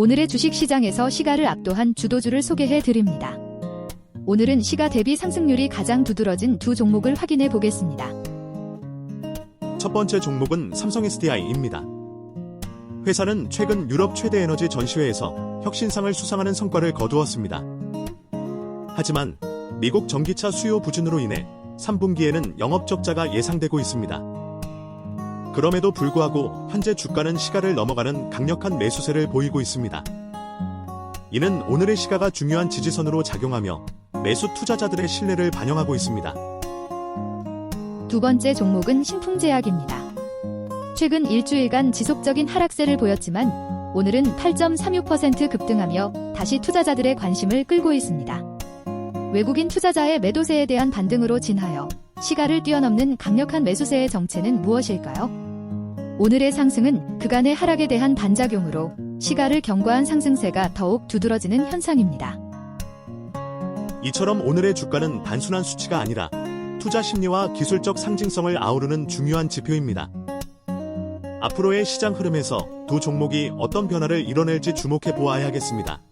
오늘의 주식시장에서 시가를 압도한 주도주를 소개해 드립니다. 오늘은 시가 대비 상승률이 가장 두드러진 두 종목을 확인해 보겠습니다. 첫 번째 종목은 삼성 SDI입니다. 회사는 최근 유럽 최대 에너지 전시회에서 혁신상을 수상하는 성과를 거두었습니다. 하지만 미국 전기차 수요 부진으로 인해 3분기에는 영업 적자가 예상되고 있습니다. 그럼에도 불구하고 현재 주가는 시가를 넘어가는 강력한 매수세를 보이고 있습니다. 이는 오늘의 시가가 중요한 지지선으로 작용하며 매수 투자자들의 신뢰를 반영하고 있습니다. 두 번째 종목은 신풍제약입니다. 최근 일주일간 지속적인 하락세를 보였지만 오늘은 8.36% 급등하며 다시 투자자들의 관심을 끌고 있습니다. 외국인 투자자의 매도세에 대한 반등으로 진하여 시가를 뛰어넘는 강력한 매수세의 정체는 무엇일까요? 오늘의 상승은 그간의 하락에 대한 반작용으로 시가를 경과한 상승세가 더욱 두드러지는 현상입니다. 이처럼 오늘의 주가는 단순한 수치가 아니라 투자 심리와 기술적 상징성을 아우르는 중요한 지표입니다. 앞으로의 시장 흐름에서 두 종목이 어떤 변화를 이뤄낼지 주목해 보아야겠습니다.